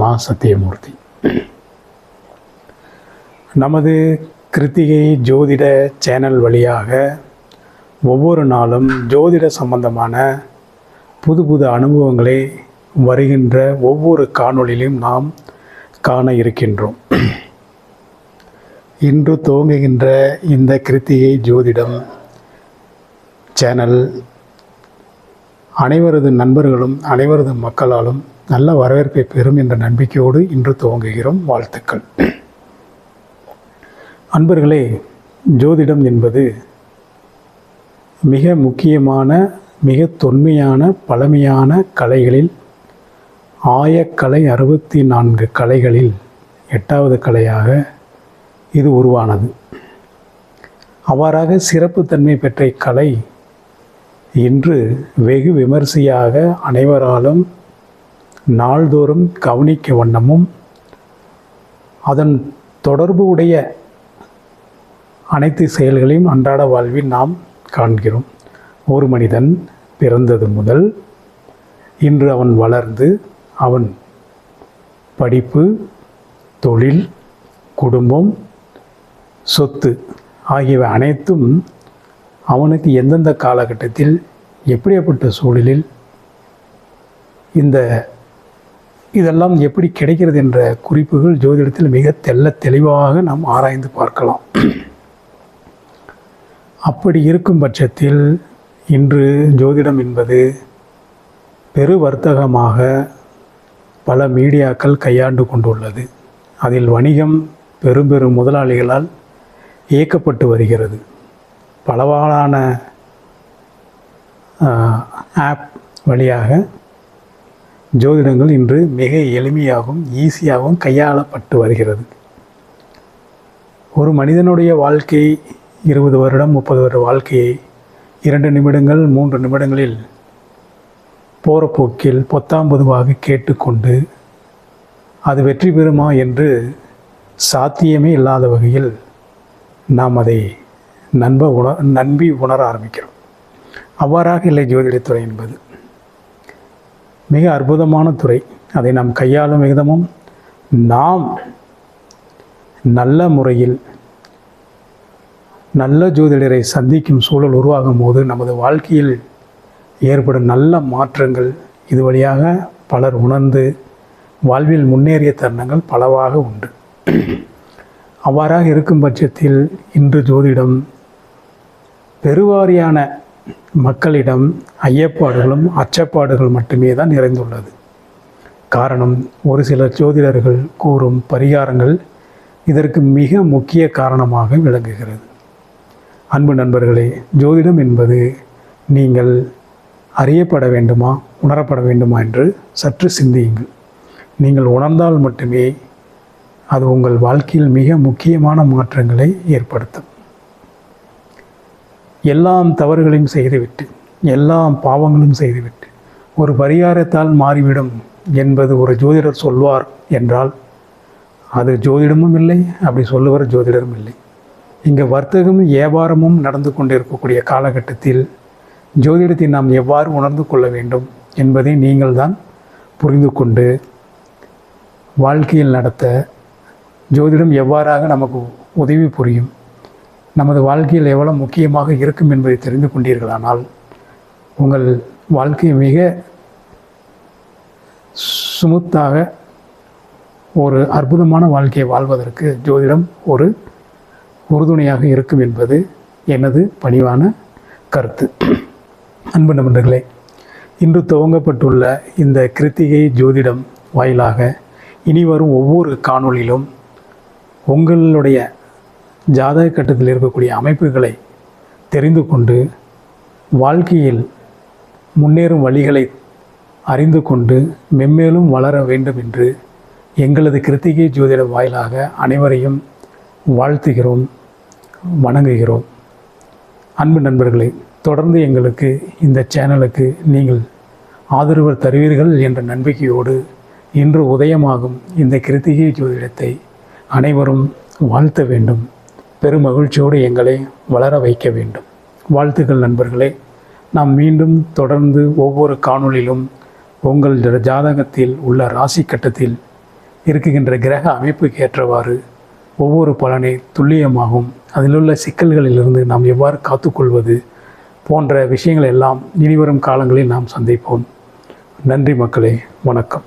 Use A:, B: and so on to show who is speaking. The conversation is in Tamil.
A: மா சத்தியமூர்த்தி. நமது கிருத்திகை ஜோதிட சேனல் வழியாக ஒவ்வொரு நாளும் ஜோதிட சம்பந்தமான புது புது அனுபவங்களை வருகின்ற ஒவ்வொரு காணொளியிலும் நாம் காண இருக்கின்றோம். இன்று துவங்குகின்ற இந்த கிருத்திகை ஜோதிடம் சேனல் அனைவரது நண்பர்களும் அனைவரது மக்களாலும் நல்ல வரவேற்பை பெறும் என்ற நம்பிக்கையோடு இன்று துவங்குகிறோம். வாழ்த்துக்கள். அன்பர்களே ஜோதிடம் என்பது மிக முக்கியமான மிக தொன்மையான பழமையான கலைகளில் ஆயக்கலை அறுபத்தி நான்கு கலைகளில் எட்டாவது கலையாக இது உருவானது. அவ்வாறாக சிறப்புத்தன்மை பெற்ற இக்கலை இன்று வெகு விமரிசையாக அனைவராலும் நாள்தோறும் கவனிக்க வண்ணமும் அதன் தொடர்பு உடைய அனைத்து செயல்களையும் அன்றாட வாழ்வில் நாம் காண்கிறோம். ஒரு மனிதன் பிறந்தது முதல் இன்று அவன் வளர்ந்து அவன் படிப்பு தொழில் குடும்பம் சொத்து ஆகியவை அனைத்தும் அவனுக்கு எந்தெந்த காலகட்டத்தில் எப்படியாப்பட்ட சூழலில் இந்த இதெல்லாம் எப்படி கிடைக்கிறது என்ற குறிப்புகள் ஜோதிடத்தில் மிக தெல்ல தெளிவாக நாம் ஆராய்ந்து பார்க்கலாம். அப்படி இருக்கும் பட்சத்தில் இன்று ஜோதிடம் என்பது பெரு வர்த்தகமாக பல மீடியாக்கள் கையாண்டு கொண்டுள்ளது. அதில் வணிகம் பெரும் பெரும் முதலாளிகளால் இயக்கப்பட்டு வருகிறது. பலவாறான ஆப் வழியாக ஜோதிடங்கள் இன்று மிக எளிமையாகவும் ஈஸியாகவும் கையாளப்பட்டு வருகிறது. ஒரு மனிதனுடைய வாழ்க்கை இருபது வருடம் முப்பது வருட வாழ்க்கையை இரண்டு நிமிடங்கள் மூன்று நிமிடங்களில் போகிற போக்கில் பொத்தாம் பொதுவாக கேட்டுக்கொண்டு அது வெற்றி பெறுமா என்று சாத்தியமே இல்லாத வகையில் நாம் அதை நண்ப உண நன்பி உணர ஆரம்பிக்கிறோம். அவ்வாறாக இல்லை ஜோதிடத்துறை என்பது. மிக அற்புதமான துறை. அதை நாம் கையாளும் விதமும் நாம் நல்ல முறையில் நல்ல ஜோதிடரை சந்திக்கும் சூழல் உருவாகும் போது நமது வாழ்க்கையில் ஏற்படும் நல்ல மாற்றங்கள் இது வழியாக பலர் உணர்ந்து வாழ்வில் முன்னேறிய தருணங்கள் பலவாக உண்டு. அவ்வாறாக இருக்கும் பட்சத்தில் இன்று ஜோதிடம் பெருவாரியான மக்களிடம் ஐயப்பாடுகளும் அச்சப்பாடுகள் மட்டுமே தான் நிறைந்துள்ளது. காரணம் ஒரு சில ஜோதிடர்கள் கூறும் பரிகாரங்கள் இதற்கு மிக முக்கிய காரணமாக விளங்குகிறது. அன்பு நண்பர்களே ஜோதிடம் என்பது நீங்கள் அறியப்பட வேண்டுமா உணரப்பட வேண்டுமா என்று சற்று சிந்தியுங்கள். நீங்கள் உணர்ந்தால் மட்டுமே அது உங்கள் வாழ்க்கையில் மிக முக்கியமான மாற்றங்களை ஏற்படுத்தும். எல்லாம் தவறுகளையும் செய்துவிட்டு எல்லாம் பாவங்களும் செய்துவிட்டு ஒரு பரிகாரத்தால் மாறிவிடும் என்பது ஒரு ஜோதிடர் சொல்வார் என்றால் அது ஜோதிடமும் இல்லை அப்படி சொல்லுவர் ஜோதிடரும் இல்லை. இங்கே வர்த்தகமும் வியாபாரமும் நடந்து கொண்டிருக்கக்கூடிய காலகட்டத்தில் ஜோதிடத்தை நாம் எவ்வாறு உணர்ந்து கொள்ள வேண்டும் என்பதை நீங்கள் தான் புரிந்து கொண்டு வாழ்க்கையில் நடத்த ஜோதிடம் எவ்வாறாக நமக்கு உதவி புரியும் நமது வாழ்க்கையில் எவ்வளவு முக்கியமாக இருக்கும் என்பதை தெரிந்து கொண்டீர்களானால் உங்கள் வாழ்க்கை மிக சுமுத்தாக ஒரு அற்புதமான வாழ்க்கையை வாழ்வதற்கு ஜோதிடம் ஒரு உறுதுணையாக இருக்கும் என்பது எனது பணிவான கருத்து. அன்பு நண்பர்களே இன்று துவங்கப்பட்டுள்ள இந்த கிருத்திகை ஜோதிடம் வாயிலாக இனி வரும் ஒவ்வொரு காணொளியிலும் உங்களுடைய ஜாதக கட்டத்தில் இருக்கக்கூடிய அமைப்புகளை தெரிந்து கொண்டு வாழ்க்கையில் முன்னேறும் வழிகளை அறிந்து கொண்டு மென்மேலும் வளர வேண்டும் என்று எங்களது கிருத்திகை ஜோதிட வாயிலாக அனைவரையும் வாழ்த்துகிறோம் வணங்குகிறோம். அன்பு நண்பர்களே தொடர்ந்து எங்களுக்கு இந்த சேனலுக்கு நீங்கள் ஆதரவு தருவீர்கள் என்ற நம்பிக்கையோடு இன்று உதயமாகும் இந்த கிருத்திகை ஜோதிடத்தை அனைவரும் வாழ்த்த வேண்டும். பெருமகிழ்ச்சியோடு எங்களை வளர வைக்க வேண்டும். வாழ்த்துக்கள் நண்பர்களே. நாம் மீண்டும் தொடர்ந்து ஒவ்வொரு காணொளியிலும் உங்கள் ஜாதகத்தில் உள்ள ராசி கட்டத்தில் இருக்குகின்ற கிரக அமைப்புக்கு ஏற்றவாறு ஒவ்வொரு பலனை துல்லியமாகவும் அதிலுள்ள சிக்கல்களிலிருந்து நாம் எவ்வாறு காத்துக்கொள்வது போன்ற விஷயங்கள் எல்லாம் இனிவரும் காலங்களில் நாம் சந்திப்போம். நன்றி மக்களே. வணக்கம்.